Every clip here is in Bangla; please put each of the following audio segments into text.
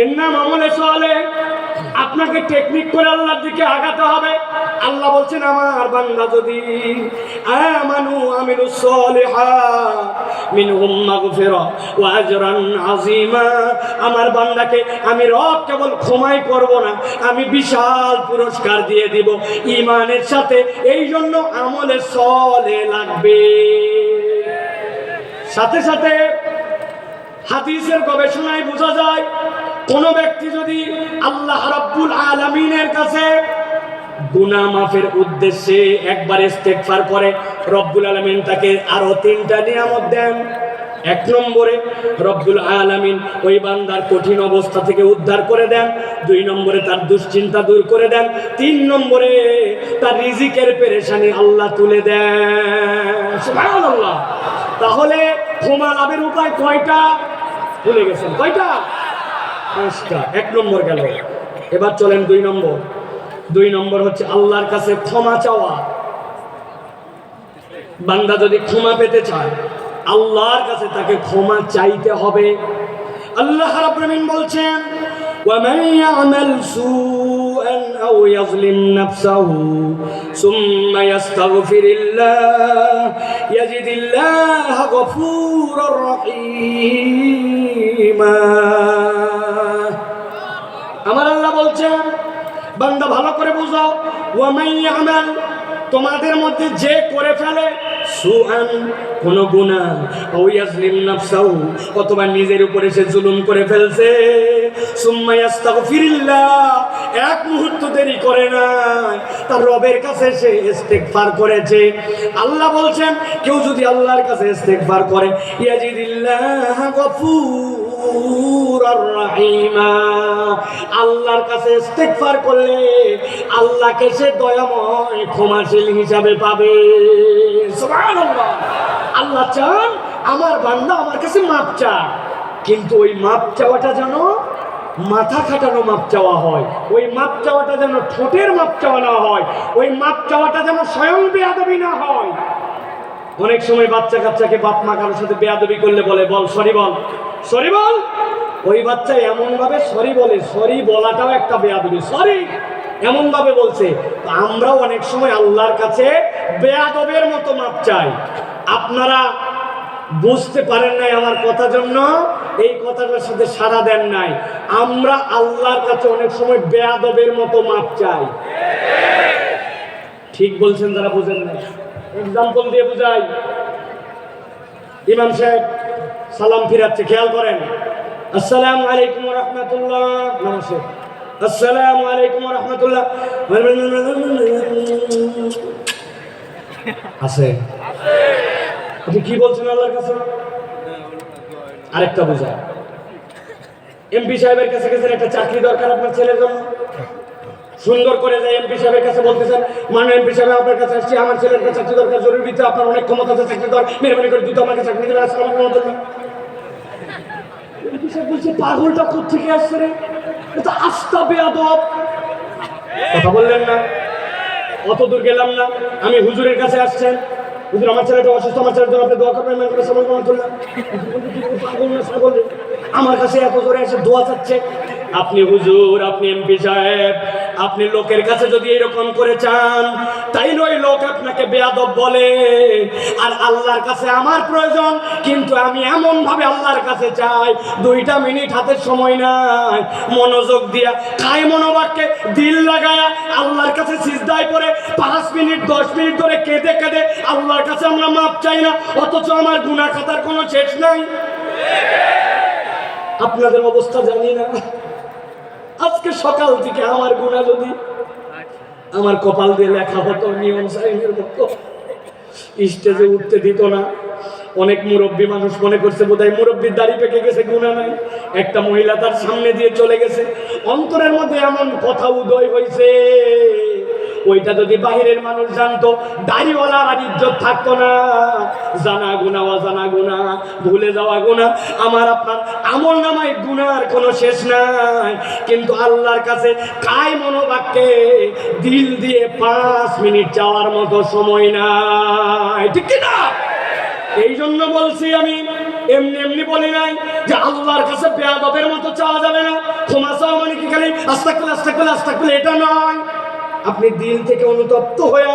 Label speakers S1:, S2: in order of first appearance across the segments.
S1: এর নাম আমলে চলে আপনাকে টেকনিক করে আল্লাহর দিকে আগাতে হবে। আল্লাহ বলছেন, আমার বান্দা যদি আমানু আমিলু সলিহাত মিনহুম মাগফিরা ওয়া আজরান আযীমা, আমার বান্দাকে আমি রব কেবল ক্ষমাই করব না, আমি বিশাল পুরস্কার দিয়ে দিব। ইমানের সাথে এই জন্য আমলে সলে লাগবে। সাথে সাথে হাদিসের গবেষণায় বোঝা যায় কোন ব্যক্তি যদি আল্লাহ রাব্বুল আলামিনের কাছে গুনাহ মাফের উদ্দেশ্যে একবার ইস্তেগফার করে, রব্বুল আলামিন তাকে আরও তিনটা নিয়ামত দেন। এক নম্বরে, রব্বুল আলামিন ওই বান্দার কঠিন অবস্থা থেকে উদ্ধার করে দেন। দুই নম্বরে, তার দুশ্চিন্তা দূর করে দেন। তিন নম্বরে, তার রিজিকের পেরেশানি আল্লাহ তুলে দেন। তাহলে ক্ষমা লাভের উপায় কয়টা? ভুলে গেছেন। কয়টা? পাঁচটা, এক নম্বর গেল। এবার চলেন দুই নম্বর। দুই নম্বর হচ্ছে আল্লাহর কাছে ক্ষমা চাওয়া। বান্দা যদি ক্ষমা পেতে চায়, আল্লাহর কাছে তাকে ক্ষমা চাইতে হবে। আল্লাহ বলছেন, ওয়া মান ইয়ামাল সূ أو يظلم نفسه ثم يستغفر الله يجد الله غفورا رحيما আমার আল্লাহ বলছেন বান্দা ভালো করে বুঝো ওয়ামাই আমাল তোমাদের মধ্যে যে করে ফেলে সুআন কোন গুনাহ ও ইয়াজলিম নাফসাহু অথবা নিজের উপরে সে জুলুম করে ফেলছে সুম্মা ইয়াস্তাগফিরিল্লাহ এক মুহূর্ত দেরি করে না তার রবের কাছে সে ইস্তেগফার করেছে। আল্লাহ বলছেন, কেউ যদি আল্লাহর কাছে ইস্তেগফার করে, ইয়াজিদিল্লাহ গফুর রাহিমা। আল্লাহর কাছে ইস্তেগফার করলে আল্লাহকে সে দয়াময়, ক্ষমাশীল হিসাবে পাবে। সুবহানাল্লাহ। আল্লাহ চান আমার বান্দা আমার কাছে মাপ চায় কিন্তু ওই মাপ চাওয়াটা যেন মাথা খাটানো মাপ চাওয়া হয়। ওই মাপ চাওয়াটা যেন ঠোঁটের মাপ চাওয়া না হয়, ওই মাপ চাওয়াটা যেন স্বয়ং বেয়াদবি না হয়। অনেক সময় বাচ্চা কাচ্চাকে বাপ মা কারোর সাথে বেয়াদবি করলে বলে, বল, সরি বল। সরি বল? ওই বাচ্চা এমন ভাবে সরি বলে, সরি বলাটাও একটা বেয়াদবি। সরি? এমন ভাবে বলছে আমরাও অনেক সময় আল্লাহর কাছে বেয়াদবের মতো মাপ চাই। আপনারা বুঝতে পারেন নাই আমার কথা জন্য? এই কথাটার সাথে সাড়া দেন নাই। আমরা আল্লাহর কাছে অনেক সময় বেয়াদবের মতো মাপ চাই। ঠিক বলছেন যারা বুঝেন না এক্সাম্পল দিয়ে বুঝাই। ইমাম সাহেব, সালাম ফিরাচ্ছে, খেয়াল করেন। আসসালাম আলাইকুম রহমতুল্লাহ। নমস্কার আসসালামু আলাইকুম রহমতুল্লাহ। আছে। আপনি কি বলছেন আল্লাহর কাছে? আরেকটা বোঝায়। এমপি সাহেবের কাছে গেছেন, একটা চাকরি দরকার আপনার ছেলের জন্য। সুন্দর করে যায় এমপি সাহেবের কাছে বলতেছেন মানে এমপি সাহেব, আপনার কাছে আসছি, আমার ছেলের কাছে চাকরি দরকার, জরুরি ভিত্তি আপনার অনেক ক্ষমতা আছে, চাকরি দরকার মেহরবানি করে দুটো আমাকে চাকরি দেবেন, আসসালাম আলাইকুম এমপি সাহেব বলছে, পাগলটা কোথেকে আসছে রে? এটা আস্তা বেয়াদব। কথা বললেন না। অত দূর গেলাম না। আমি হুজুরের কাছে আসছেন। আমার ছেলেটা অসুস্থ, আমার ছেলের জন্য আপনি দোয়া করবেন, মেন করে না আমার কাছে এত জোরে এসে দোয়া চাচ্ছে। আপনি হুজুর, আপনি এমপি সাহেব, আপনি লোকের কাছে যদি এরকম করে চান, তাই ওই লোক আপনাকে বেয়াদব বলে। আর আল্লাহর কাছে আমার প্রয়োজন, কিন্তু আমি এমন ভাবে আল্লাহর কাছে চাই, দুইটা মিনিট হাতের সময় নাই। মনোযোগ দিয়া খাই মনোবাক্যে দিল লাগায়া আল্লাহর কাছে সিজদায় পরে পাঁচ মিনিট, দশ মিনিট ধরে কেঁদে কেঁদে আল্লাহর কাছে আমরা মাপ চাই না, অথচ আমার গুনাহ খাতার কোনো শেষ নাই। আপনাদের অবস্থা জানি না। আজকে সকাল থেকে আমার গুণা যদি আমার কপাল দিয়ে লেখা হতো, নিয়ম সাহেবের মতো। স্টেজে উঠতে দিত না। অনেক মুরব্বী মানুষ মনে করছে বোধহয় মুরব্বীর দাড়ি পেকে গেছে, গুণা নাই। একটা মহিলা তার সামনে দিয়ে চলে গেছে। অন্তরের মধ্যে এমন কথা উদয় হয়েছে ওইটা যদি বাহিরের মানুষ জানতো, দাড়িওয়ালার আর ইজ্জত থাকতো না। জানা গুণা অজানা গুণা ভুলে যাওয়া গুণা আমার, আপনার আমল নামায় গুনার কোনো শেষ নাই। কিন্তু আল্লাহর কাছে কাই মনোবাক্যে দিল দিয়ে পাঁচ মিনিট যাওয়ার মতো সময় নাই। ঠিক না এই জন্য বলছি আমি, এমনি এমনি বলি নাই যে আল্লাহর কাছে বেয়াদবের মতো চাওয়া যাবে না। ক্ষমা চাওয়া মানে কি খালি? আস্তাকুল আস্তাকুল আস্তাকুল, এটা নয়। আপনি দিল থেকে অনুতপ্ত হয়ে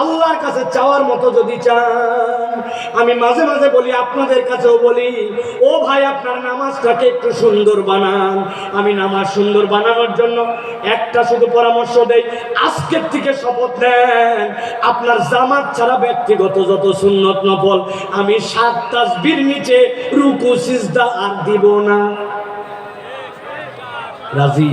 S1: আল্লাহর কাছে চাওয়ার মতো যদি চান, আমি মাঝে মাঝে বলি, আপনাদের কাছেও বলি, ও ভাই, আপনার নামাজটাকে একটু সুন্দর বানান। আমি নামাজ সুন্দর বানানোর জন্য একটা শুধু পরামর্শ দেই, আজকের থেকে শপথ নেন। আপনার জামাত ছাড়া ব্যক্তিগত যত সুন্নত নফল, আমি সাত তাসবির নিচে রুকু, সিজদা আর দিব না। রাজি?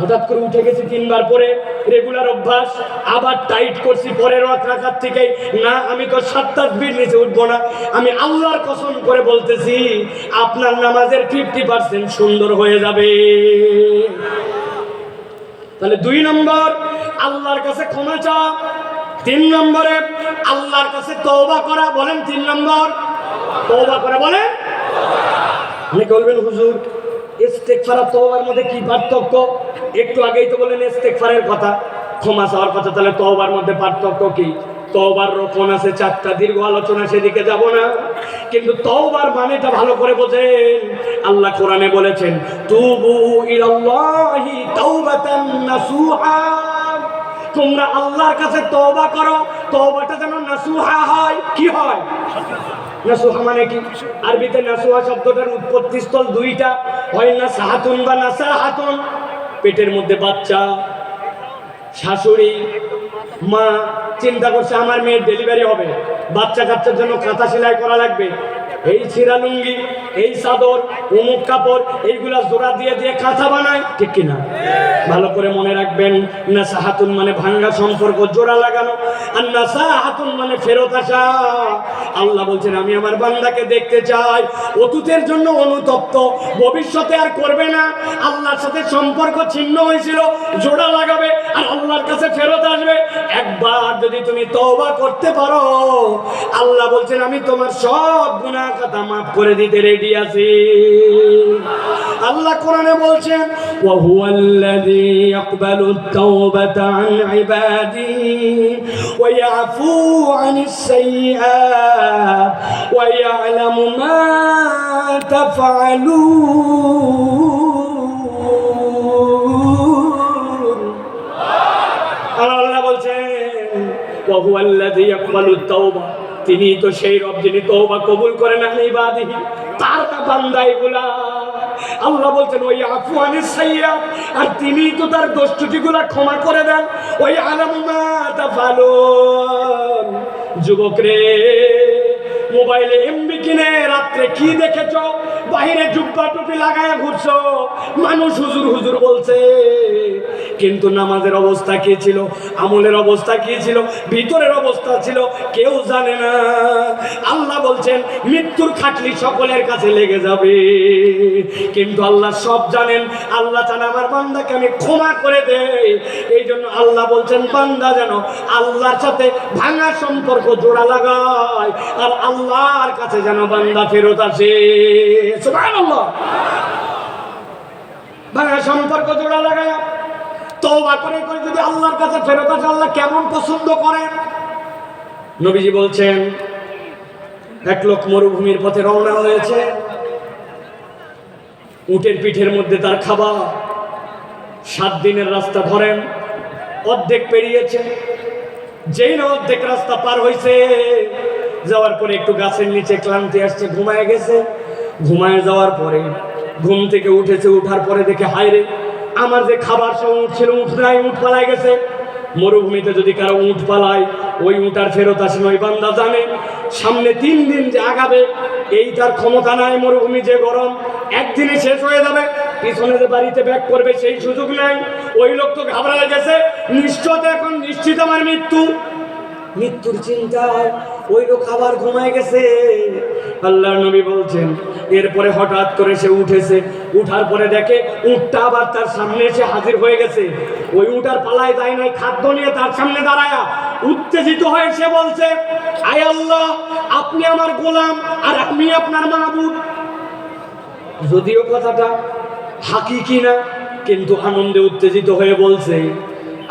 S1: হঠাৎ করে উঠে গেছি তিনবার পরে রেগুলার অভ্যাস, আবার টাইট করছি পরের রাখার থেকে না, আমি তো সাতটা বীর নিচে উঠবো না। আমি আল্লাহর কসম করে বলতেছি, আপনার নামাজের ফিফটি পার্সেন্ট সুন্দর হয়ে যাবে। তাহলে দুই নম্বর, আল্লাহর কাছে ক্ষমা চা তিন নম্বরে, আল্লাহর কাছে তওবা করা। বলেন তিন নম্বর, তওবা করা বলেন। আপনি বলবেন, হুজুর, ইস্তেকফার তওবার মধ্যে কি পার্থক্য? একটু আগেই তো বললেন ইস্তেকফারের কথা, ক্ষমা চাওয়ার কথা, তাহলে তওবার মধ্যে পার্থক্য কি? তওবার রোপণ আছে চারটা, দীর্ঘ আলোচনা, সেদিকে যাব না। কিন্তু তওবার মানেটা ভালো করে বোঝেন। আল্লাহ কোরআনে বলেছেন, তুবু ইলাল্লাহি তাওবাতান নাসুহা। তোমরা আল্লাহর কাছে তওবা করো, তওবাটা যেন নাসুহা হয়। কি হয়? নাসুহা মানে কি? আরবিতে নাসুহা শব্দটার উৎপত্তি স্থল দুইটা, হয় না সাহাতুন বা নাসা হাতুন পেটের মধ্যে বাচ্চা, শাশুড়ি, মা, চিন্তা করছে আমার মেয়ের ডেলিভারি হবে। বাচ্চা কাচ্চার জন্য কাঁথা সেলাই করা লাগবে। এই ছিঁড়া লুঙ্গি এই চাদর অমুক কাপড়, এইগুলা জোড়া দিয়ে দিয়ে কাঁথা বানায়, ঠিক কিনা? ভালো করে মনে রাখবেন না সাহাতুন মানে ভাঙ্গা সম্পর্ক, জোড়া লাগানো, আর না সাহাতুন মানে ফেরত আসা। আল্লাহ বলছেন, আমি আমার বান্দাকে দেখতে চাই, অতীতের জন্য অনুতপ্ত, ভবিষ্যতে আর করবে না। আল্লাহর সাথে সম্পর্ক ছিন্ন হয়েছিল, জোড়া লাগাবে, আর আল্লাহর কাছে ফেরত আসবে। একবার যদি তুমি তওবা করতে পারো, আল্লাহ বলছেন, আমি তোমার সব গুনাহ কথা মাফ করে দিতে রেডি আছি আল্লাহ কোরআনে বলছেন وهو الذي يقبل التوبة عن عباده ويعفو عن السيئات ويعلم ما تفعلون আল্লাহ বলছেন وهو الذي يقبل التوبة তিনি তো সেই রব যিনি তওবা কবুল করে না ইবাদিহি তার না বান্দা এগুলা আল্লাহ বলছেন, ওই আফওয়ানি সাইয়া আর তিনি তো তার দোষটুটিগুলা ক্ষমা করে দেন। ওই আলামা ভালো যুবক রে, মোবাইলে এমবি কিনে রাত্রে কি দেখেছ? বাহিরে জুব্বা টুপি লাগায় ঘুরছো। মানুষ হুজুর হুজুর বলছে, কিন্তু নামাজের অবস্থা কি ছিল? আমলের অবস্থা কি ছিল? ভিতরের অবস্থা ছিল? কেউ জানে না। আল্লাহ বলছেন, মৃত্যুর খাটলি সকলের কাছে লেগে যাবে। কিন্তু আল্লাহ সব জানেন। আল্লাহ চান আমার বান্দাকে আমি ক্ষমা করে দেই। এই জন্য আল্লাহ বলছেন, বান্দা যেন আল্লাহর সাথে ভাঙা সম্পর্ক জোড়া লাগায় আর আল্লাহর কাছে যেন বান্দা ফেরত আসে। সম্পর্ক জোড়া লাগায়। তওবা করে করে যদি আল্লাহর কাছে ফেরত আসে, আল্লাহ কেমন পছন্দ করেন? নবীজি বলছেন, এক লোক মরুভূমির পথে রওনা হয়েছে। উটের পিঠের মধ্যে তার খাবার। সাত দিনের রাস্তা ধরেন, অর্ধেক পেরিয়েছে। যেই না অর্ধেক রাস্তা পার হয়েছে যাওয়ার পরে একটু গাছের নিচে ক্লান্তি আসছে, ঘুমায় গেছে। ঘুমায় যাওয়ার পরে, ঘুম থেকে উঠেছে, উঠার পরে দেখে হায়রে আমার যে খাবার সব উঠ ছিল, উঠ নাই, উঠ পালায় গেছে। মরুভূমিতে যদি কারও উঠ পালায়, ওই উঠার ফেরত আসেন ওই বান্দা জানে। সামনে তিন দিন যে আগাবে, এই তার ক্ষমতা নাই, মরুভূমি যে গরম। একদিনে শেষ হয়ে যাবে। পিছনে যে বাড়িতে ব্যাক করবে সেই সুযোগ নাই। ওই লোক তো ঘাবড়ায় গেছে। নিশ্চয়তা এখন নিশ্চিত আমার মৃত্যু। মৃত্যুর চিন্তায় ওই লোক আবার ঘুমায় গেছে। আল্লাহর নবী বলছেন, এরপরে হঠাৎ করে সে উঠেছে। উঠার পরে দেখে উঠটা আবার তার সামনে এসে হাজির হয়ে গেছে। ওই উঠার পালায় যায় নাই, খাদ্য নিয়ে তার সামনে দাঁড়ায়া। উত্তেজিত হয়ে সে বলছে, আয় আল্লাহ, আপনি আমার গোলাম আর আমি আপনার মাহবুব। যদিও কথাটা হাকিকি না, কিন্তু আনন্দে উত্তেজিত হয়ে বলছে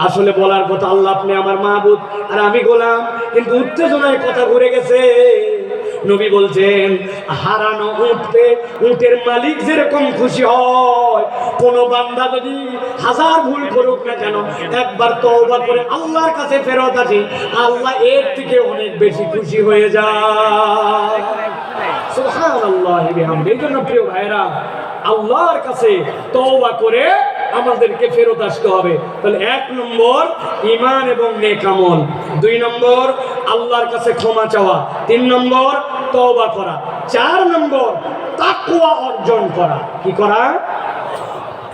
S1: আসলে বলার কথা আল্লাহ আপনি আমার মাহবুদ আর আমি গোলাম। কিন্তু উত্তেজনায় কথা ঘুরে গেছে। নবী বলছেন, হারানো উঠতে উটের মালিক যেরকম খুশি হয়, কোন বান্দা যদি হাজার ভুল করুক না কেন, একবার তওবা করে আল্লাহর কাছে ফেরত আসি, আল্লাহ এর থেকে অনেক বেশি খুশি হয়ে যায়। বিহামদি। এই জন্য প্রিয় ভাইরা আল্লাহর কাছে তওবা করে আমাদেরকে ফেরত আসতে হবে। তাহলে এক নম্বর ইমান এবং নেকামল দুই নম্বর, আল্লাহর কাছে ক্ষমা চাওয়া। তিন নম্বর, তওবা করা। চার নম্বর তাকুয়া অর্জন করা। কি করা?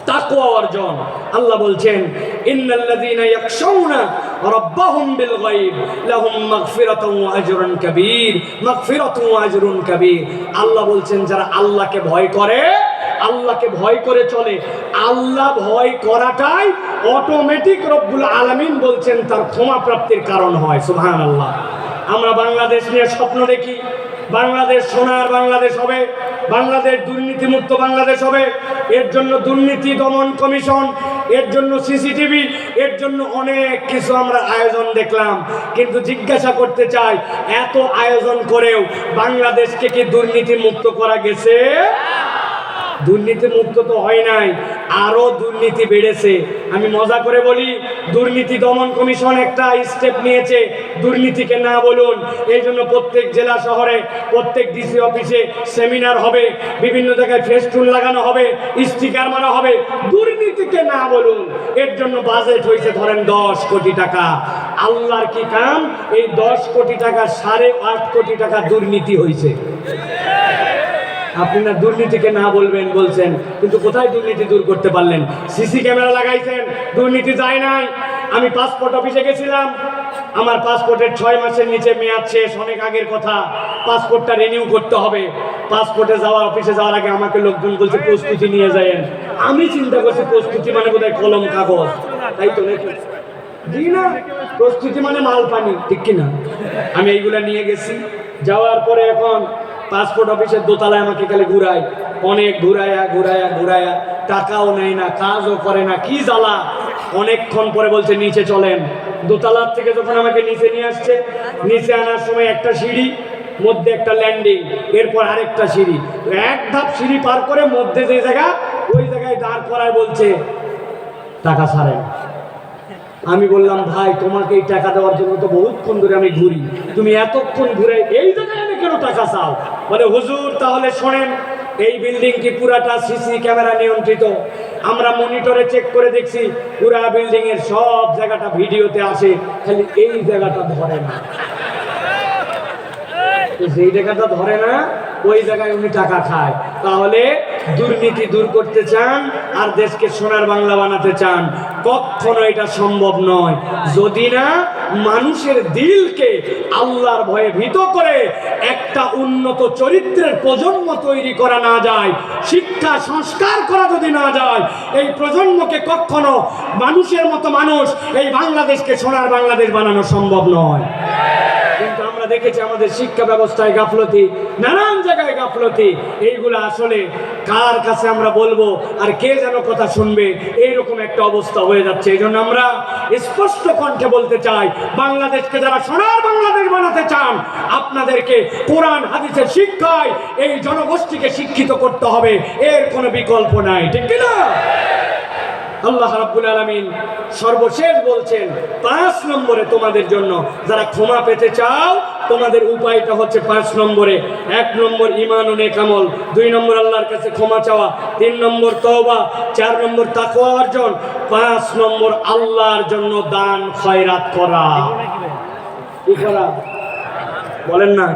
S1: তাকওয়া অর্জন। আল্লাহ বলছেন ইন্নাল্লাযীনা ইয়াখশাউনা রাব্বাহুম বিল গায়ব। লাহুম মাগফিরাতুন ওয়া আজরুন কাবীর। মাগফিরাতুন ওয়া আজরুন কাবীর। আল্লাহ বলছেন, যারা আল্লাহকে ভয় করে আল্লাহকে ভয় করে চলে। আল্লাহ ভয় করাটাই অটোমেটিক রব্বুল আলামিন বলছেন, তার ক্ষমা প্রাপ্তির কারণ হয়। সুহান আল্লাহ আমরা বাংলাদেশ নিয়ে স্বপ্ন দেখি। বাংলাদেশ সোনার বাংলাদেশ হবে। বাংলাদেশ দুর্নীতিমুক্ত বাংলাদেশ হবে। এর জন্য দুর্নীতি দমন কমিশন, এর জন্য সিসিটিভি, এর জন্য অনেক কিছু আমরা আয়োজন দেখলাম। কিন্তু জিজ্ঞাসা করতে চাই, এত আয়োজন করেও বাংলাদেশকে কি দুর্নীতি মুক্ত করা গেছে? দুর্নীতি মুক্ত তো হয় নাই, আরও দুর্নীতি বেড়েছে। আমি মজা করে বলি, দুর্নীতি দমন কমিশন একটা স্টেপ নিয়েছে, দুর্নীতিকে না বলুন। এই জন্য প্রত্যেক জেলা শহরে, প্রত্যেক ডিসি অফিসে সেমিনার হবে, বিভিন্ন জায়গায় ফেস্টুন লাগানো হবে স্টিকার মারা হবে। দুর্নীতিকে না বলুন, এর জন্য বাজেট হয়েছে ধরেন দশ কোটি টাকা। আল্লাহর কি কাম? এই দশ কোটি টাকা, সাড়ে আট কোটি টাকা দুর্নীতি হয়েছে। আপনি না দুর্নীতিকে না বলবেন, বলছেন, কিন্তু কোথায় দুর্নীতি দূর করতে পারলেন? সিসি ক্যামেরা লাগাইছেন, দুর্নীতি যায় নাই। আমি পাসপোর্ট অফিসে গেছিলাম, আমার পাসপোর্টের ছয় মাসের নিচে মেয়াদ শেষ, অনেক আগের কথা। পাসপোর্টটা রিনিউ করতে হবে। পাসপোর্টে যাওয়া অফিসে যাওয়ার আগে আমাকে লোকজন বলছে, প্রস্তুতি নিয়ে যায়েন। আমি চিন্তা করছি, প্রস্তুতি মানে বোধহয় কলম, কাগজ। তাই তো নাকি? না, প্রস্তুতি মানে মাল, পানি, ঠিক কিনা? আমি এইগুলা নিয়ে গেছি। যাওয়ার পরে এখন পাসপোর্ট অফিসের দোতলায় আমাকে খালি ঘুরায়। অনেক ঘুরায়া ঘুরায়া ঘুরায়া। টাকাও নেয় না, কাজও করে না, কি জ্বালা। অনেকক্ষণ পরে বলছে, নিচে চলেন। দোতলার থেকে যখন আমাকে নিচে নিয়ে আসছে, নিচে আনার সময় একটা সিঁড়ি, মধ্যে একটা ল্যান্ডিং এরপর আরেকটা সিঁড়ি। এক ধাপ সিঁড়ি পার করে মধ্যে যে জায়গা, ওই জায়গায় দাঁড় করায় বলছে, টাকা ছাড়েন আমি বললাম, ভাই, তোমাকে এই টাকা দেওয়ার জন্য তো বহুতক্ষণ ধরে আমি ঘুরি। তুমি এতক্ষণ ঘুরে এই জায়গায় আমি কেন টাকা চাও? বলে, হুজুর, তাহলে শোনেন, এই বিল্ডিংটি পুরাটা সিসি ক্যামেরা নিয়ন্ত্রিত। আমরা মনিটরে চেক করে দেখছি, পুরা বিল্ডিং এর সব জায়গাটা ভিডিওতে আসে খালি এই জায়গাটা ধরে না। যেই জায়গাটা ধরে না, ওই জায়গায় উনি টাকা খায়। তাহলে দুর্নীতি দূর করতে চান আর দেশকে সোনার বাংলা বানাতে চান, কখনো এটা সম্ভব নয়। যদি না, মানুষের দিলকে আল্লাহর ভয়ে ভীত করে একটা উন্নত চরিত্রের প্রজন্ম তৈরি করা না যায়, শিক্ষা, সংস্কার করা যদি না যায়, এই প্রজন্মকে কখনো মানুষের মতো মানুষ এই বাংলাদেশকে সোনার বাংলাদেশ বানানো সম্ভব নয়। কিন্তু আমরা দেখেছি আমাদের শিক্ষা ব্যবস্থায় গাফলতি, নানান জায়গায় গাফলতি। এইগুলো আসলে কার কাছে আমরা বলব আর কে যেন কথা শুনবে, এইরকম একটা অবস্থা হয়ে যাচ্ছে। এই জন্য আমরা স্পষ্ট কণ্ঠে বলতে চাই, বাংলাদেশকে যারা সোনার বাংলাদেশ বানাতে চান, আপনাদেরকে কোরআন, হাদিসের শিক্ষায় এই জনগোষ্ঠীকে শিক্ষিত করতে হবে, এর কোনো বিকল্প নাই। ঠিক কিনা? আল্লাহ রাব্বুল আলামিন সর্বশেষ বলছেন, পাঁচ নম্বরে তোমাদের জন্য যারা ক্ষমা পেতে চাও, তোমাদের উপায়টা হচ্ছে পাঁচ নম্বরে। এক নম্বর ইমান ও নেকামল দুই নম্বর আল্লাহর কাছে ক্ষমা চাওয়া, তিন নম্বর তওবা, চার নম্বর তাকওয়া অর্জন, পাঁচ নম্বর আল্লাহর জন্য দান, খয়রাত করা। করা? বলেন না।